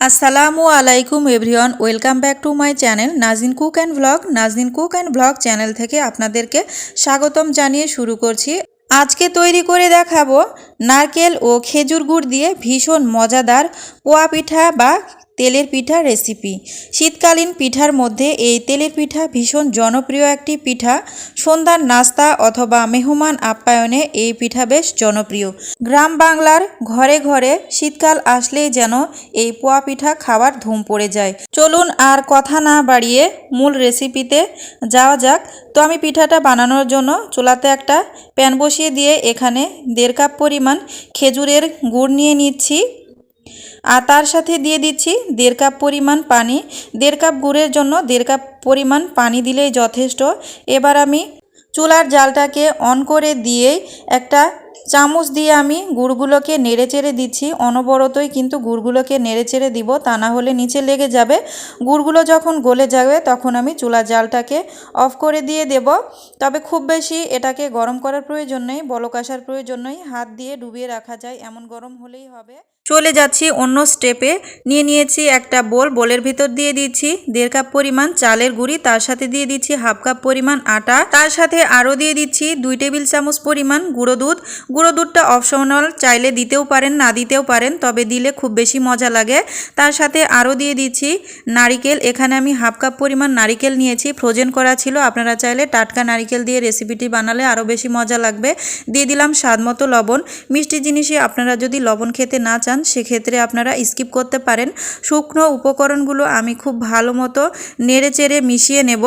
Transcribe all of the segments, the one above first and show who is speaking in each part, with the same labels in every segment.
Speaker 1: আসসালামু আলাইকুম everyone, welcome back to my channel Nazdin cook and blog. Nazdin cook and blog channel থেকে আপনাদেরকে স্বাগতম জানিয়ে শুরু করছি। আজকে তৈরি করে দেখাবো নারকেল ও খেজুর গুড় দিয়ে ভীষণ মজাদার পোয়া পিঠা বা তেলের পিঠা রেসিপি শীতকালীন পিঠার মধ্যে এই তেলের পিঠা ভীষণ জনপ্রিয় একটি পিঠা। সন্ধ্যার নাস্তা অথবা মেহমান আপ্যায়নে এই পিঠা বেশ জনপ্রিয়। গ্রাম বাংলার ঘরে ঘরে শীতকাল আসলেই যেন এই পোয়া পিঠা খাওয়ার ধুম পড়ে যায়। চলুন আর কথা না বাড়িয়ে মূল রেসিপিতে যাওয়া যাক। তো আমি পিঠাটা বানানোর জন্য চুলাতে একটা প্যান বসিয়ে দিয়ে এখানে দেড় কাপ পরিমাণ খেজুরের গুড় নিয়ে নিচ্ছি। আর তার সাথে দিয়ে দিচ্ছি দেড় কাপ পরিমাণ পানি। দেড় কাপ গুড়ের জন্য দেড় কাপ পরিমাণ পানি দিলেই যথেষ্ট। এবার আমি চুলার জালটাকে অন করে দিয়েই একটা চামচ দিয়ে আমি গুড়গুলোকে নেড়ে চেড়ে দিচ্ছি। অনবরতই কিন্তু গুড়গুলোকে নেড়ে চেড়ে দিব, তা না হলে নিচে লেগে যাবে। গুড়গুলো যখন গলে যাবে তখন আমি চুলার জালটাকে অফ করে দিয়ে দেব। তবে খুব বেশি এটাকে গরম করার প্রয়োজন নেই, বলক আসার প্রয়োজন নেই। হাত দিয়ে ডুবিয়ে রাখা যায়, এমন গরম হলেই হবে। চলে যাচ্ছি অন্য স্টেপে নিয়ে নিয়েছি একটা বোল বোলের ভিতর দিয়ে দিচ্ছি দেড় কাপ পরিমাণ চালের গুঁড়ি, তার সাথে দিয়ে দিচ্ছি হাফ কাপ পরিমাণ আটা। তার সাথে আরও দিয়ে দিচ্ছি দুই টেবিল চামচ পরিমাণ গুঁড়ো দুধ। গুঁড়ো দুধটা অপশনাল চাইলে দিতেও পারেন, না দিতেও পারেন, তবে দিলে খুব বেশি মজা লাগে। তার সাথে আরও দিয়ে দিচ্ছি নারিকেল। এখানে আমি হাফ কাপ পরিমাণ নারিকেল নিয়েছি ফ্রোজেন করা ছিল। আপনারা চাইলে টাটকা নারিকেল দিয়ে রেসিপিটি বানালে আরও বেশি মজা লাগবে। দিয়ে দিলাম স্বাদ মতো লবণ। মিষ্টি জিনিসে আপনারা যদি লবণ খেতে না চান সেক্ষেত্রে আপনারা স্কিপ করতে পারেন। শুকনো উপকরণগুলো আমি খুব ভালো মতো নেড়ে চেড়ে মিশিয়ে নেব।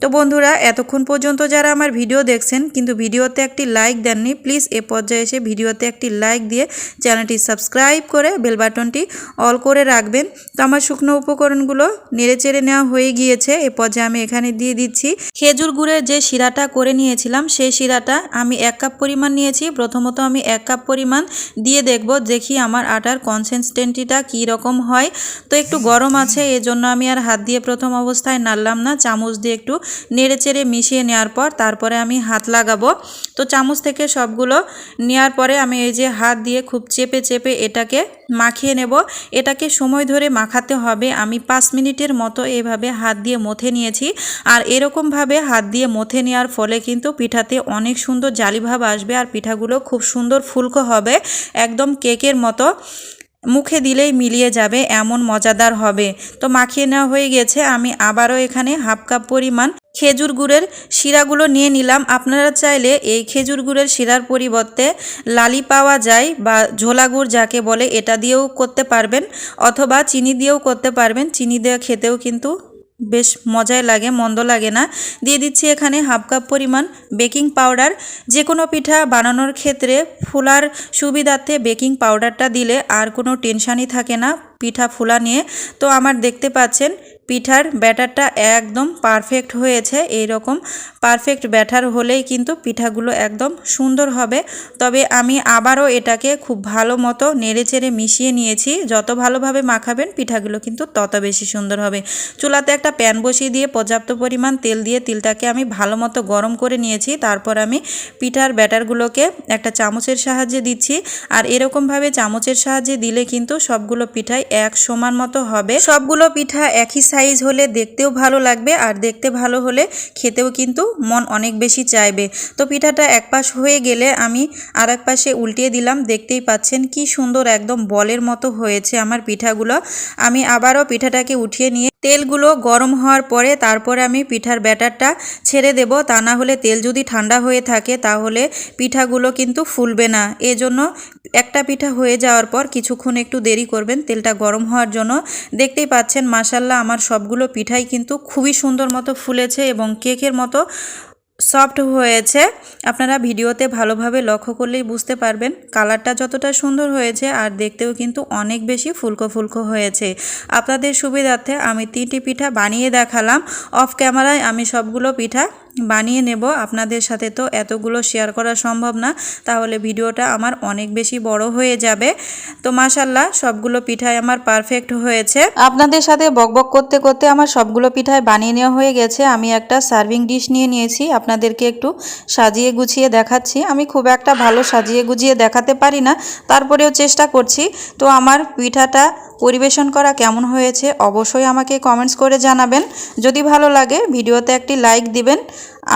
Speaker 1: তো বন্ধুরা, এতক্ষণ পর্যন্ত যারা আমার ভিডিও দেখছেন, কিন্তু ভিডিওতে একটি লাইক দেননি প্লিজ এ পর্যায়ে এসে ভিডিওতে একটি লাইক দিয়ে চ্যানেলটি সাবস্ক্রাইব করে বেল বাটনটি অল করে রাখবেন। তো আমার শুকনো উপকরণগুলো নেড়ে চেড়ে নেওয়া হয়ে গিয়েছে, এ পর্যায়ে আমি এখানে দিয়ে দিচ্ছি। খেজুর গুড়ের যে শিরাটা করে নিয়েছিলাম, সেই শিরাটা আমি এক কাপ পরিমাণ নিয়েছি। প্রথমত আমি এক কাপ পরিমাণ দিয়ে দেখব, দেখি আমার আটার কনসিস্টেন্সিটা কী রকম হয়? তো একটু গরম আছে, এজন্য আমি আর হাত দিয়ে প্রথম অবস্থায় নাড়লাম না। চামচ দিয়ে একটু নেড়ে চেড়ে মিশিয়ে নেওয়ার পর তারপরে আমি হাত লাগাবো। তো চামচ থেকে সবগুলো নেওয়ার পরে আমি এই যে হাত দিয়ে খুব চেপে চেপে এটাকে মাখিয়ে নেব। এটাকে সময় ধরে মাখাতে হবে। আমি পাঁচ মিনিটের মতো এভাবে হাত দিয়ে মথে নিয়েছি। আর এরকমভাবে হাত দিয়ে মথে নেওয়ার ফলে কিন্তু পিঠাতে অনেক সুন্দর জালিভাব আসবে আর পিঠাগুলো খুব সুন্দর ফুলকো হবে। একদম কেকের মতো মুখে দিলেই মিলিয়ে যাবে, এমন মজাদার হবে। তো মাখিয়ে নেওয়া হয়ে গেছে। আমি আবারও এখানে হাফ কাপ পরিমাণ খেজুর গুড়ের শিরাগুলো নিয়ে নিলাম। আপনারা চাইলে এই খেজুর গুড়ের শিরার পরিবর্তে লালি পাওয়া যায় বা ঝোলা গুড় যাকে বলে, এটা দিয়েও করতে পারবেন অথবা চিনি দিয়েও করতে পারবেন। চিনি দিয়ে খেতেও কিন্তু বেশ মজায় লাগে, মন্দ লাগে না। দিয়ে দিচ্ছি এখানে হাফ কাপ পরিমাণ বেকিং পাউডার। যে কোনো পিঠা বানানোর ক্ষেত্রে ফুলার সুবিধার্থে বেকিং পাউডারটা দিলে আর কোনো টেনশানই থাকে না। পিঠা ফুলা নিয়ে। তো আমার দেখতে পাচ্ছেন, পিঠার ব্যাটারটা একদম পারফেক্ট হয়েছে এই রকম পারফেক্ট ব্যাটার হলেই কিন্তু পিঠাগুলো একদম সুন্দর হবে। তবে আমি আবারও এটাকে খুব ভালো মতো নেড়ে চেড়ে মিশিয়ে নিয়েছি। যত ভালোভাবে মাখাবেন, পিঠাগুলো কিন্তু তত বেশি সুন্দর হবে। চুলাতে একটা প্যান বসিয়ে দিয়ে পর্যাপ্ত পরিমাণ তেল দিয়ে তিলটাকে আমি ভালো মতো গরম করে নিয়েছি। তারপর আমি পিঠার ব্যাটারগুলোকে একটা চামচের সাহায্যে দিচ্ছি। আর এরকমভাবে চামচের সাহায্যে দিলে কিন্তু সবগুলো পিঠাই এক সমান মতো হবে। সবগুলো পিঠা একই সাইজ হলে দেখতেও ভালো লাগবে আর দেখতে ভালো হলে খেতেও কিন্তু মন অনেক বেশি চাইবে। তো পিঠাটা এক পাশ হয়ে গেলে আমি আর এক পাশে উল্টিয়ে দিলাম। দেখতেই পাচ্ছেন কি সুন্দর একদম বলের মতো হয়েছে আমার পিঠাগুলো। আমি আবারও পিঠাটাকে উঠিয়ে নিয়ে তেলগুলো গরম হওয়ার পরে তারপরে আমি পিঠার ব্যাটারটা ছেড়ে দেব। তা না হলে তেল যদি ঠান্ডা হয়ে থাকে, তাহলে পিঠাগুলো কিন্তু ফুলবে না। এজন্য একটা পিঠা হয়ে যাওয়ার পর কিছুক্ষণ একটু দেরি করবেন। তেলটা গরম হওয়ার জন্য দেখতেই পাচ্ছেন মাসাল্লাহ আমার সবগুলো পিঠাই কিন্তু খুবই সুন্দর মতো ফুলেছে এবং কেকের মতো সফট হয়েছে। আপনারা ভিডিওতে ভালোভাবে লক্ষ্য করলেই বুঝতে পারবেন কালারটা যতটা সুন্দর হয়েছে আর দেখতেও কিন্তু অনেক বেশি ফুলকো ফুলকো হয়েছে। আপনাদের সুবিধার্থে আমি তিনটি পিঠা বানিয়ে দেখালাম। অফ ক্যামেরায় আমি সবগুলো পিঠা বানিয়ে নেব। আপনাদের সাথে তো এতগুলো শেয়ার করা সম্ভব না, তাহলে ভিডিওটা আমার অনেক বেশি বড় হয়ে যাবে। তো মাসাল্লাহ সবগুলো পিঠাই আমার পারফেক্ট হয়েছে। আপনাদের সাথে বকবক করতে করতে আমার সবগুলো পিঠাই বানিয়ে নেওয়া হয়ে গেছে। আমি একটা সার্ভিং ডিশ নিয়ে নিয়েছি। আপনাদেরকে একটু সাজিয়ে গুছিয়ে দেখাচ্ছি। আমি খুব একটা ভালো সাজিয়ে গুছিয়ে দেখাতে পারি না, তারপরেও চেষ্টা করছি। তো আমার পিঠাটা পরিবেশন করা কেমন হয়েছে, অবশ্যই আমাকে কমেন্টস করে জানাবেন। যদি ভালো লাগে, ভিডিওতে একটি লাইক দিবেন।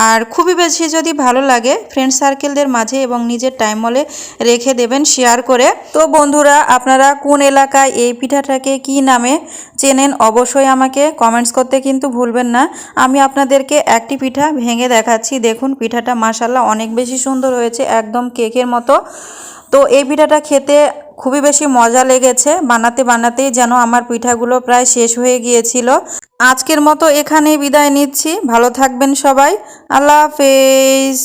Speaker 1: আর খুবই বেশি যদি ভালো লাগে ফ্রেন্ড সার্কেলদের মাঝে এবং নিজের টাইম মলে রেখে দেবেন শেয়ার করে। তো বন্ধুরা, আপনারা কোন এলাকায় এই পিঠাটাকে কি নামে চেনেন, অবশ্যই আমাকে কমেন্টস করতে কিন্তু ভুলবেন না। আমি আপনাদেরকে একটি পিঠা ভেঙে দেখাচ্ছি। দেখুন, পিঠাটা মাসাল্লাহ অনেক বেশি সুন্দর হয়েছে, একদম কেকের মতো। তো এই পিঠাটা খেতে খুবই বেশি মজা লেগেছে। বানাতে বানাতেই যেন আমার পিঠাগুলো প্রায় শেষ হয়ে গিয়েছিল। আজকের মতো এখানেই বিদায় নিচ্ছি। ভালো থাকবেন সবাই। আল্লাহ হাফেজ।